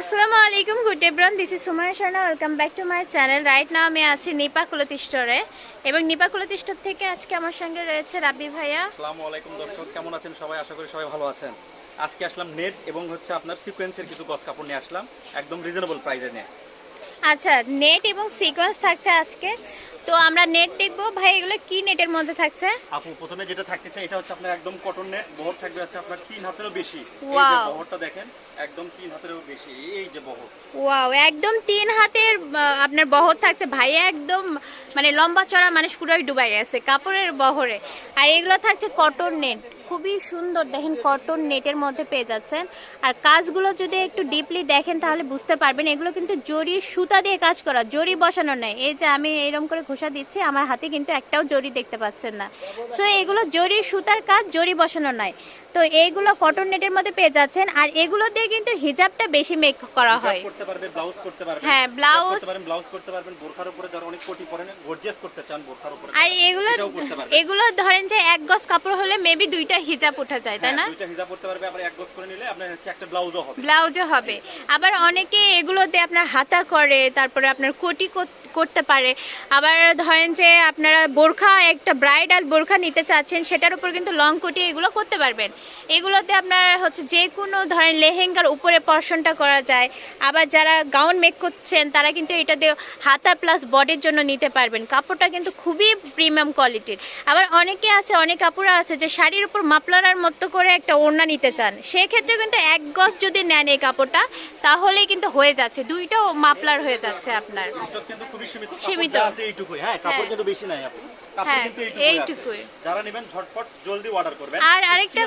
আসসালামু আলাইকুম good everyone this is Sumaya Sharma welcome back to my channel right now আমি আছি নিপা কুলতি স্টোরে এবং নিপা কুলতি স্টোর থেকে আজকে আমার সঙ্গে রয়েছে রাবি ভাইয়া। আসসালামু আলাইকুম দর্শক। কেমন আছেন সবাই? আশা করি সবাই ভালো আছেন। আজকে আসলাম নেট এবং হচ্ছে আপনার সিকোয়েন্সের কিছু গস কাপড় নিয়ে আসলাম একদম রিজনেবল প্রাইসে নিয়ে। আচ্ছা নেট এবং সিকোয়েন্স থাকছে আজকে। তো আমরা নেট দেখব। ভাই এগুলো কি নেটের মধ্যে থাকছে? আপু প্রথমে যেটা থাকতেছে এটা হচ্ছে আপনার একদম কটন নেট বহর থাকবে আছে আপনার তিন হাতেরও বেশি। এই যে বহরটা দেখেন একদম তিন হাতেরও বেশি। এই যে বহর ওয়াও একদম তিন হাতের আপনার বহর থাকছে। ভাই একদম মানে লম্বা চড়া মানুষ পুরোই ডুবাই গেছে কাপড়ের বহরে। আর এগুলো থাকছে কটন নেট খুবই সুন্দর দেখেন কটন নেটের মধ্যে পেয়ে যাচ্ছেন। আর কাজগুলো যদি একটু ডিপলি দেখেন তাহলে বুঝতে পারবেন এগুলো কিন্তু জরি সুতা দিয়ে কাজ করা জরি বসানো নেই এই যে আমি এরকম করে ঘোষা দিচ্ছি আমার হাতে কিন্তু একটাও জরি দেখতে পাচ্ছেন না। সো এগুলো জরি সুতার কাজ জরি বসানো নয়। তো এইগুলো কটন নেটের মধ্যে পেয়ে যাচ্ছেন আর এগুলো দিয়ে কিন্তু হিজাবটা বেশি মেক করা হয়। করতে পারবে ব্লাউজ করতে পারবে হ্যাঁ, করতে ব্লাউজ করতে পারবেন বোরখার উপরে যারা অনেক কোটি পরেন গর্জিয়াস করতে চান বোরখার উপরে আর এগুলো। এগুলো ধরেন যে এক গজ কাপড় হলে মেবি দুইটা হিজাব উঠা যায় তাই হ্যাঁ, না? দুইটা হিজাব করতে পারবে আবার এক গজ করে নিলে আপনার হচ্ছে একটা ব্লাউজও হবে। ব্লাউজও হবে। আবার অনেকে এগুলোতে আপনার হাতা করে তারপরে আপনার কোটি করতে পারে। আবার ধরেন যে আপনারা বোরখা একটা ব্রাইডাল বোরখা নিতে চাচ্ছেন সেটার উপর কিন্তু লং কোটি এগুলো করতে পারবেন। এগুলোতে আপনার হচ্ছে যে কোনো ধরেন লেহেঙ্গার উপরে পশনটা করা যায়। আবার যারা গাউন মেক করছেন তারা কিন্তু এটা দিয়ে হাতা প্লাস বডির জন্য নিতে পারবেন। কাপড়টা কিন্তু খুবই প্রিমিয়াম কোয়ালিটির আবার অনেকে আছে অনেক কাপড় আছে যে শাড়ির উপর মাপলার মতো করে একটা ওড়না নিতে চান সেক্ষেত্রে কিন্তু এক গজ যদি নেন এই কাপড়টা তাহলেই কিন্তু হয়ে যাচ্ছে। দুইটাও মাপলার হয়ে যাচ্ছে আপনার। সীমিত হ্যাঁ হ্যাঁ। হ্যাঁ, আর আরেকটা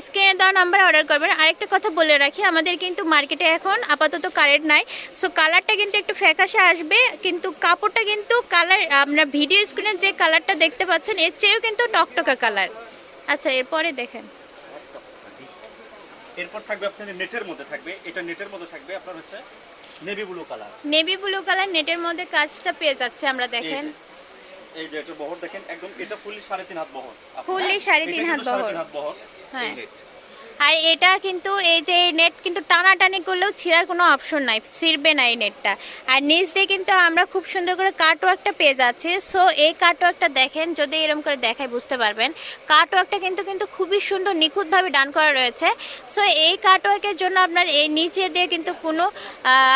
স্ক্রিনে দেওয়া নাম্বারে অর্ডার করবেন। আরেকটা কথা বলে রাখি আমাদের কিন্তু মার্কেটে এখন আপাতত কারেন্ট নাই। সো কালারটা কিন্তু একটু ফ্যাকাশে আসবে কিন্তু কাপড়টা কিন্তু কালার আপনার ভিডিও স্ক্রিনে যে কালারটা দেখতে পাচ্ছেন এর চেয়েও কিন্তু টকটকা কালার আচ্ছা এরপরে দেখেন এরপর থাকবে আপনার নেটের মধ্যে থাকবে এটা নেটের মধ্যে থাকবে আপনার হচ্ছে navy blue colour navy blue colour নেটের মধ্যে কাজটা পেয়ে যাচ্ছে আমরা দেখেন এই যে এটা বহর দেখেন একদম এটা ফুললি সাড়ে তিন হাত বহর ফুললি Fully হ্যাঁ? সাড়ে তিন কিন্তু হাত সাড়ে বহর। তিন হাত বহর হ্যাঁ। আর এটা কিন্তু এই যে নেট কিন্তু টানাটানি করলেও ছিঁড়ার কোনো অপশন নাই ছিঁড়বে না এই নেটটা আর নিচ দিয়ে কিন্তু আমরা খুব সুন্দর করে কাটওয়ার্কটা পেয়ে যাচ্ছি। সো এই কাটওয়ার্কটা দেখেন যদি এরকম করে দেখায় বুঝতে পারবেন। কাটওয়ার্কটা কিন্তু কিন্তু খুবই সুন্দর নিখুঁতভাবে ডান করা রয়েছে। সো এই কাটওয়ার্কের জন্য আপনার এই নিচে দিয়ে কিন্তু কোনো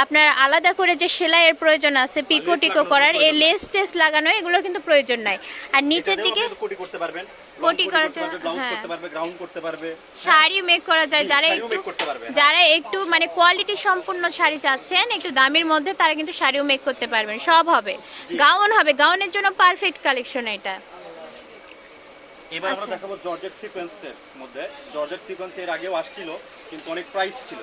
আপনার আলাদা করে যে সেলাইয়ের প্রয়োজন আছে পিকো টিকো করার এই লেস টেস লাগানো এগুলোর কিন্তু প্রয়োজন নাই। আর নিচের দিকে করতে পারবেন। কোটি হ্যাঁ। গ্রাউন্ড করতে পারবে শাড়ি মেক করা যায় যারা একটু হ্যাঁ। যারা একটু মানে কোয়ালিটি সম্পূর্ণ শাড়ি চাচ্ছেন একটু দামের মধ্যে তারা কিন্তু শাড়িও মেক করতে পারবেন সব হবে গাউন হবে গাউনের জন্য পারফেক্ট কালেকশন এটা এবার আমরা আচ্ছা। দেখাবো জর্জেট সিকোয়েন্সের মধ্যে জর্জেট সিকোয়েন্স এর আগেও আসছিল কিন্তু অনেক প্রাইস ছিল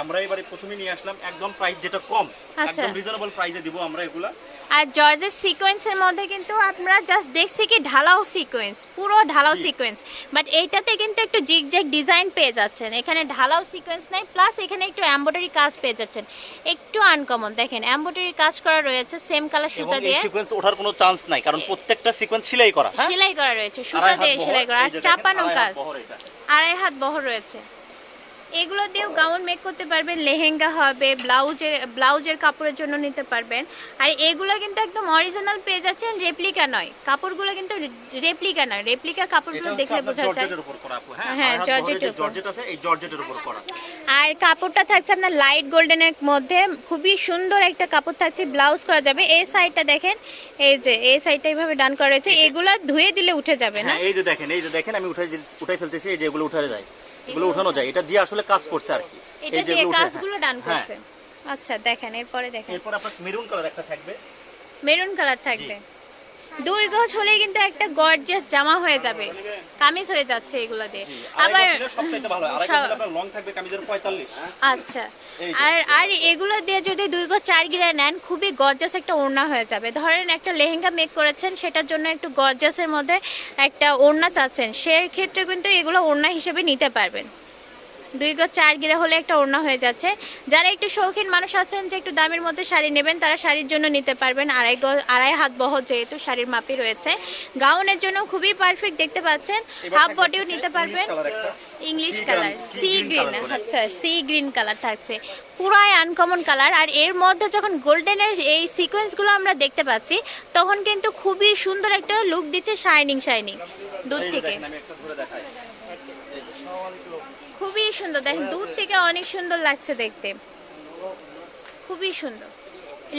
আমরা এবারে প্রথমে নিয়ে আসলাম একদম প্রাইস যেটা কম আচ্ছা। একদম রিজনেবল প্রাইসে দিব আমরা এগুলা আর জর্জের সিকোয়েন্সের মধ্যে কিন্তু আপনারা জাস্ট দেখছি কি ঢালাও সিকোয়েন্স পুরো ঢালাও সিকোয়েন্স বাট এইটাতে কিন্তু একটু জিগ জিগজ্যাগ ডিজাইন পেয়ে যাচ্ছেন। এখানে ঢালাও সিকোয়েন্স নাই প্লাস এখানে একটু এমব্রয়ডারি কাজ পেয়ে যাচ্ছেন। একটু আনকমন দেখেন এমব্রয়ডারি কাজ করা রয়েছে সেম কালার সুতা দিয়ে। সিকোয়েন্স ওঠার কোনো চান্স নাই কারণ প্রত্যেকটা সিকোয়েন্স সেলাই করা হ্যাঁ? সেলাই করা রয়েছে সুতা দিয়ে সেলাই করা আর চাপানো কাজ। আড়াই হাত বহর রয়েছে। এগুলো দিয়েও গাউন মেক করতে পারবেন লেহেঙ্গা হবে ব্লাউজের ব্লাউজের কাপড়ের জন্য নিতে পারবেন। আর এগুলো কিন্তু একদম অরিজিনাল পেয়ে যাচ্ছেন রেপ্লিকা নয়। কাপড়গুলো কিন্তু রেপ্লিকা নয়। রেপ্লিকা কাপড়গুলো দেখলে বোঝা যায়। হ্যাঁ? হ্যাঁ, জর্জেট আছে এই জর্জেটের উপর করা। আর কাপড়টা থাকছে আপনার লাইট গোল্ডেনের মধ্যে। খুবই সুন্দর একটা কাপড় থাকছে ব্লাউজ করা যাবে। এই সাইডটা দেখেন এই যে এই সাইডটা এইভাবে ডান করা রয়েছে। এগুলো ধুয়ে দিলে উঠে যাবে না? হ্যাঁ এই যে দেখেন এই যে দেখেন আমি উঠাই উঠাই ফেলতেছি এই যে এগুলো উঠানো যায়। এগুলো উঠানো যায়। এটা দিয়ে আসলে কাজ করছে আর কি। এই যে কাজগুলো ডান হ্যাঁ। করছে। আচ্ছা দেখেন এরপরে দেখেন। এরপর আপনার মেরুন কালার একটা থাকবে। মেরুন কালার থাকবে। দুই গজ হলেই কিন্তু একটা গর্জিয়াস জামা হয়ে যাবে। কামিজ হয়ে যাচ্ছে এগুলো দিয়ে। আবার লং থাকবে কামিজের 45 আচ্ছা। আর আর এগুলো দিয়ে যদি দুই গজ চার গিরা নেন খুবই গর্জাস একটা ওড়না হয়ে যাবে। ধরেন একটা লেহেঙ্গা মেক করেছেন সেটার জন্য একটু গর্জাসের মধ্যে একটা ওড়না চাচ্ছেন সেই ক্ষেত্রে কিন্তু এগুলো ওড়না হিসেবে নিতে পারবেন। দুই গজ চার গিরে হলে একটা ওড়না হয়ে যাচ্ছে। যারা একটু শৌখিন মানুষ আছেন যে একটু দামের মধ্যে শাড়ি নেবেন তারা শাড়ির জন্য নিতে পারবেন। আড়াই গজ আড়াই হাত বহ যেহেতু শাড়ির মাপই রয়েছে। গাউনের জন্য খুবই পারফেক্ট দেখতে পাচ্ছেন। হাফ বডিও নিতে পারবেন। ইংলিশ কালার সি গ্রিন আচ্ছা সি গ্রিন কালার থাকছে। পুরাই আনকমন কালার আর এর মধ্যে যখন গোল্ডেনের এই সিকোয়েন্সগুলো আমরা দেখতে পাচ্ছি তখন কিন্তু খুবই সুন্দর একটা লুক দিচ্ছে শাইনিং শাইনিং দূর থেকে দেখেন, আমি একটা ধরে দেখাই এই যে। খুবই সুন্দর। দেখেন, দূর থেকে অনেক সুন্দর লাগছে দেখতে। খুবই সুন্দর।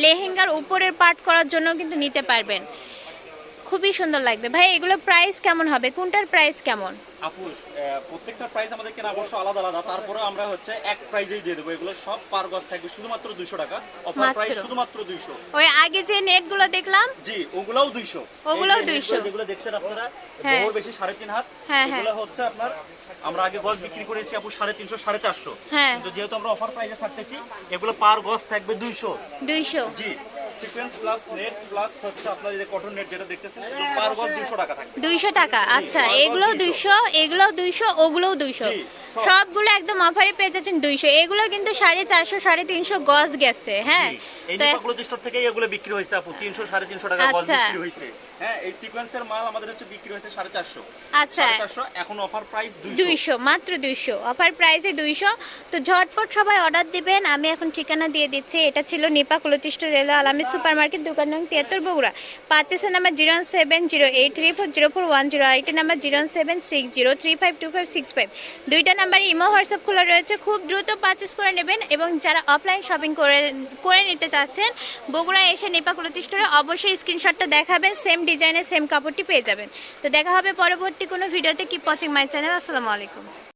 লেহেঙ্গার উপরের পাট করার জন্য কিন্তু নিতে পারবেন। খুবই সুন্দর লাগবে। ভাই এগুলো প্রাইস কেমন হবে? কোনটার প্রাইস কেমন? আপু প্রত্যেকটা প্রাইস আমাদের কেনা অবশ্য আলাদা আলাদা। তারপরে আমরা হচ্ছে এক প্রাইজেই দিয়ে দেবো। এগুলো সব পার গজ থাকবে শুধুমাত্র দুইশো টাকা। অফার প্রাইস শুধুমাত্র দুইশো। ওই আগে যে নেটগুলো দেখলাম? জি ওগুলাও দুইশো। ওগুলাও এই 200 যেগুলো দেখছেন আপনারা হ্যাঁ। বেশি সাড়ে তিন হাত। হ্যাঁ, হ্যাঁ। এগুলো হচ্ছে আপনার আমরা আগে গজ বিক্রি করেছি আপু সাড়ে তিনশো সাড়ে চারশো। হ্যাঁ। কিন্তু যেহেতু আমরা অফার প্রাইসে থাকতেছি এগুলো পার গজ থাকবে দুইশো। দুইশো। জি। সিকোয়েন্স প্লাস নেট প্লাস হচ্ছে আপনার যে কটন নেট যেটা দেখতেছেন পার গজ দুইশো টাকা থাকবে। দুইশো টাকা আচ্ছা এগুলো 200 এগুলো ওগুলোও। সবগুলো একদম অফারে পেয়ে যাচ্ছেন দুইশো। এগুলো কিন্তু গজ গেছে হ্যাঁ। এই তো স্টোর থেকে এগুলো বিক্রি হয়েছে আপু তিনশো সাড়ে তিনশো টাকা গজ আচ্ছা। বিক্রি হয়েছে। হ্যাঁ এই সিকোয়েন্সের মাল আমাদের হচ্ছে বিক্রি হয়েছে সাড়ে চারশো। আচ্ছা। সাড়ে চারশো এখন অফার প্রাইস দুইশো। দুইশো মাত্র দুইশো। অফার প্রাইসে দুইশো। তো ঝটপট সবাই অর্ডার দিবেন। আমি এখন ঠিকানা দিয়ে দিচ্ছি। এটা ছিল নিপা কুলতিষ্ঠ রেল আলামী সুপার মার্কেট দোকান নং তিয়াত্তর Bogura. পাঁচেসের number zero seven zero eight three four zero four one zero আরেকটি number zero seven six zero three five two five six five. দুইটা নাম্বারে ইমো হোয়াটসঅ্যাপ খোলা রয়েছে। খুব দ্রুত পারচেস করে নেবেন এবং যারা অফলাইন শপিং করে করে নিতে চাচ্ছেন বগুড়া এসে নিপা কুলতিষ্ঠরে অবশ্যই স্ক্রিনশটটা দেখাবেন। সেম ডিজাইনের সেম কাপড়টি পেয়ে যাবেন। তো দেখা হবে পরবর্তী কোনো ভিডিওতে কি পচিং মাই চ্যানেল আসসালামু আলাইকুম।